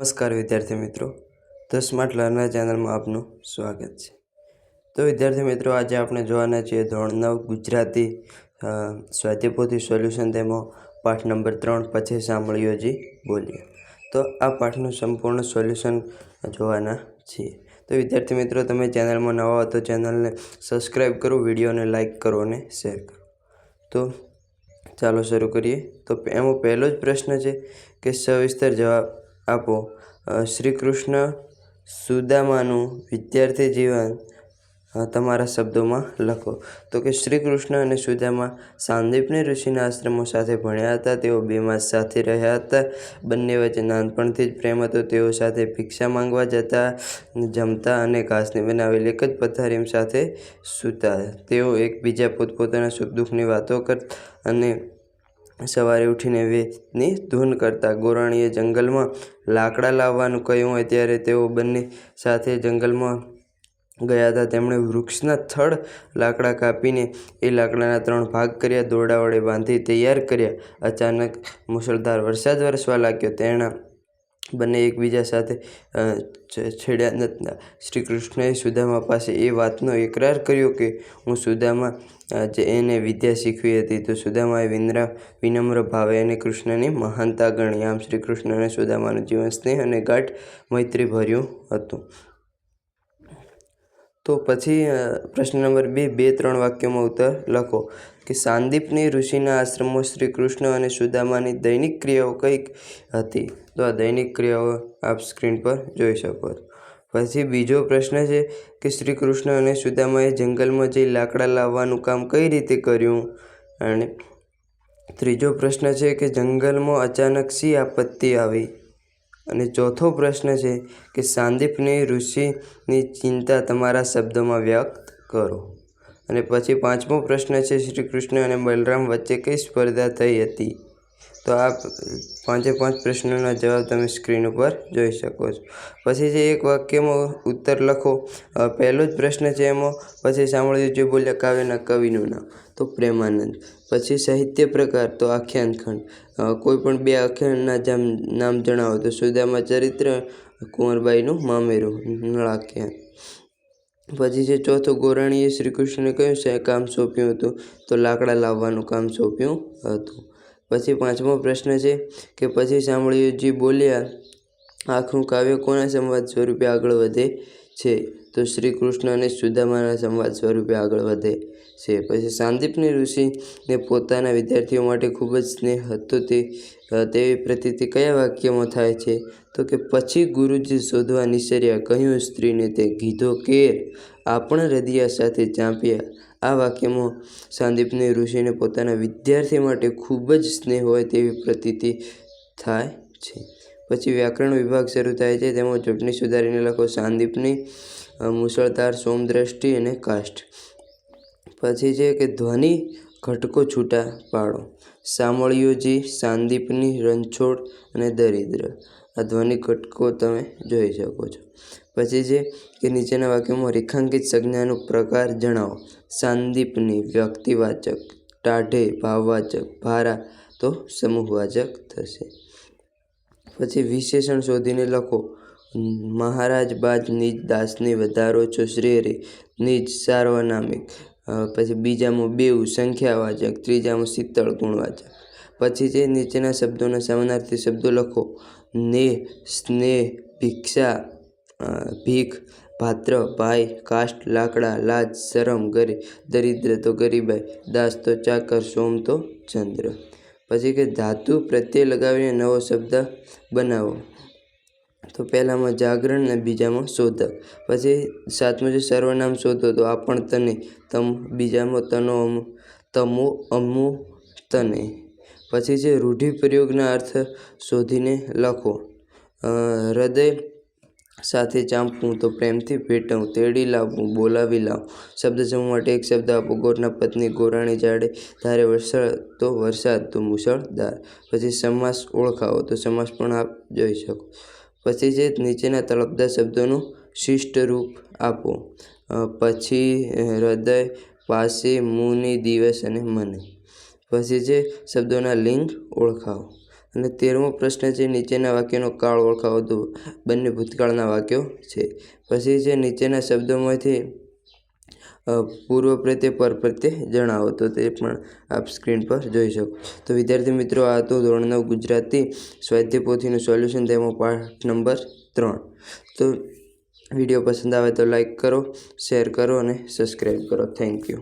નમસ્કાર વિદ્યાર્થી મિત્રો. ધ સ્માર્ટ લર્નર ચેનલમાં આપનું સ્વાગત છે. તો વિદ્યાર્થી મિત્રો, આજે આપણે જોવાના છીએ ધોરણ નવ, ગુજરાતી સ્વાધ્યપોથી સોલ્યુશન તેમાં પાઠ નંબર ત્રણ પછી સાંભળ્યો જી બોલીએ. તો આ પાઠનું સંપૂર્ણ સોલ્યુશન જોવાના છીએ. તો વિદ્યાર્થી મિત્રો, તમે ચેનલમાં નવા હો તો ચેનલને સબસ્ક્રાઈબ કરો, વિડીયોને લાઇક કરો અને શેર કરો. તો ચાલો શરૂ કરીએ. તો એમાં પહેલો જ પ્રશ્ન છે કે સવિસ્તર જવાબ આપો. શ્રી કૃષ્ણ સુદામાનું વિદ્યાર્થી જીવન તમારા શબ્દોમાં લખો. તો કે શ્રી કૃષ્ણ અને સુદામા સાંદીપની ઋષિના આશ્રમો સાથે ભણ્યા હતા. તેઓ બે માસ સાથે રહ્યા હતા. બંને વચ્ચે નાનપણથી જ પ્રેમ હતો. તેઓ સાથે ભિક્ષા માંગવા જતા, જમતા અને ઘાસની બનાવેલી એક જ પથારી સાથે સૂતા. તેઓ એકબીજા પોતપોતાના સુખ દુઃખની વાતો કરતા અને સવારે ઉઠીને વેદની ધૂન કરતા ગોરાણીએ જંગલમાં લાકડા લાવવાનું કહ્યું હોય ત્યારે તેઓ બંને સાથે જંગલમાં ગયા હતા. તેમણે વૃક્ષના થડ લાકડા કાપીને એ લાકડાના ત્રણ ભાગ કર્યા, દોરડા વડે બાંધી, તૈયાર કર્યા. અચાનક મુશળધાર વરસાદ વરસવા લાગ્યો. તેના બંને એકબીજા સાથે છેડ્યા નહોતા શ્રી કૃષ્ણએ સુદામા પાસે એ વાતનો એકરાર કર્યો કે, હું સુદામા જે એને વિદ્યા શીખવી હતી, તો સુદામાએ વિનરા, વિનમ્ર ભાવે અને કૃષ્ણની મહાનતા ગણી. આમ શ્રી કૃષ્ણ અને સુદામાનું જીવન સ્નેહ અને ગાઢ મૈત્રી ભર્યું હતું. તો પછી પ્રશ્ન નંબર બે બે, ત્રણ વાક્યોમાં ઉત્તર લખો. કે સાંદીપની ઋષિના આશ્રમો શ્રી કૃષ્ણ અને સુદામાની દૈનિક ક્રિયાઓ કંઈક હતી? તો આ દૈનિક ક્રિયાઓ આપ સ્ક્રીન પર જોઈ શકો પછી બીજો પ્રશ્ન છે કે શ્રી કૃષ્ણ અને સુદામાએ જંગલમાં જઈ લાકડા લાવવાનું કામ કઈ રીતે કર્યું? અને ત્રીજો પ્રશ્ન છે કે જંગલમાં અચાનક શી આપત્તિ આવી? અને ચોથો પ્રશ્ન છે કે સાંદીપની ઋષિની ચિંતા તમારા શબ્દોમાં વ્યક્ત કરો. અને પછી પાંચમો પ્રશ્ન છે શ્રી કૃષ્ણ અને બલરામ વચ્ચે કઈ સ્પર્ધા થઈ હતી? તો આ પાંચે પાંચ પ્રશ્નોના જવાબ તમે સ્ક્રીન ઉપર જોઈ શકો છો. પછી જે એક વાક્યમાં ઉત્તર લખો પહેલો જ પ્રશ્ન છે એમાં, પછી સાંભળ્યું જે બોલ્યા કાવ્યના કવિનું નામ, તો પ્રેમાનંદ. પછી સાહિત્ય પ્રકાર, તો આખ્યાન ખંડ. કોઈ પણ બે આખ્યાનના જામ, નામ જણાવો, તો સુદામા ચરિત્ર, કુંવરબાઈનું મામેરું, નળાખ્યાન. પછી જે ચોથું ગોરાણીએ શ્રીકૃષ્ણને કહ્યું છે કામ સોંપ્યું હતું. તો લાકડા લાવવાનું કામ સોંપ્યું હતું. પછી પાંચમો પ્રશ્ન છે કે પછી સાંભળ્યું બોલ્યા, આખું કાવ્ય કોના સંવાદ સ્વરૂપે આગળ વધે છે? તો શ્રી કૃષ્ણ અને સુદામાના સંવાદ સ્વરૂપે આગળ વધે છે. પછી સાંદીપની ઋષિને પોતાના વિદ્યાર્થીઓ માટે ખૂબ જ સ્નેહ હતો તે, તેવી પ્રતીતિ કયા વાક્યમાં થાય છે? તો કે, પછી ગુરુજી શોધવા નિસર્યા, કહ્યું સ્ત્રીને તે કીધો કેર, આપણા હૃદયા સાથે ચાંપ્યા આ વાક્યમાં સાંદીપની ઋષિને પોતાના વિદ્યાર્થી માટે ખૂબ જ સ્નેહ હોય તેવી પ્રતીતિ થાય છે. પછી વ્યાકરણ વિભાગ શરૂ થાય છે. તેમાં ચૂંટણી સુધારીને લખો સાંદીપની મુસળધાર સોમદ્રષ્ટિ અને કાષ્ટ. પછી છે કે ધ્વનિ ઘટકો છૂટા પાડો. સામળિયોજી, સાંદીપની રણછોડ અને દરિદ્ર. આ ધ્વનિ ઘટકો તમે જોઈ શકો છો. પછી છે કે નીચેના વાક્યમાં રેખાંકિત સંજ્ઞાનો પ્રકાર જણાવો. સાંદીપની વ્યક્તિવાચક, ટાઢે ભાવવાચક, ભારા તો સમૂહવાચક થશે. પછી વિશેષણ શોધીને લખો. મહારાજ બાજ નિજ દાસની વધારો છો શ્રેરે નિજ સાર્વનામિક. પછી બીજામાં બેઉ સંખ્યાવાચક, ત્રીજામાં શીતળ ગુણવાચક. પછી જે નીચેના શબ્દોના સમાનાર્થી શબ્દો લખો. ને, સ્નેહ, ભિક્ષા ભીખ પાત્ર ભાઈ, કાષ્ટ, લાકડા, લાજ, શરમ, ગરી, દરિદ્ર તો ગરીબાઈ, દાસ તો ચાકર, સોમ તો ચંદ્ર. પછી કે ધાતુ પ્રત્યય લગાવીને નવો શબ્દ બનાવો. તો પહેલામાં જાગરણ અને બીજામાં શોધક. પછી સાતમું જે સર્વનામ શોધો તો આપણ તને, તમ, બીજામાં તનો તમો, અમુ, તને. પછી છે રૂઢિપ્રયોગના અર્થ શોધીને લખો. હૃદય સાથે ચાંપવું તો પ્રેમથી ભેટવું તેડી લાવવું બોલાવી લાવવું શબ્દ સમૂહ માટે એક શબ્દ આપો, ગોરના પત્ની ગોરાણી જાડે. ધારે વરસાદ તો વરસાદ, તો મુસળધાર પછી સમાસ ઓળખાવો, તો સમાસ પણ આપ જોઈ શકો. પછી જે નીચેના તળપદા શબ્દોનું શિષ્ટ રૂપ આપો. પછી હૃદય, પાસે, મુની, દિવસ અને મને. પછી જે શબ્દોના લિંગ ઓળખાવો. અને તેરમો પ્રશ્ન છે, નીચેના વાક્યનો કાળ ઓળખાવો બંને ભૂતકાળના વાક્યો છે. પછી છે, નીચેના શબ્દોમાંથી પૂર્વ પ્રત્યે પર પ્રત્યે જણાવો. તો તે પણ આપ સ્ક્રીન પર જોઈ શકો. તો વિદ્યાર્થી મિત્રો, આ તો ધોરણ નવ ગુજરાતી સ્વાધ્યાય પોથીનું સોલ્યુશન તેમાં પાઠ નંબર ત્રણ. તો વીડિયો પસંદ આવે તો લાઈક કરો, શેર કરો અને સબસ્ક્રાઈબ કરો. Thank you.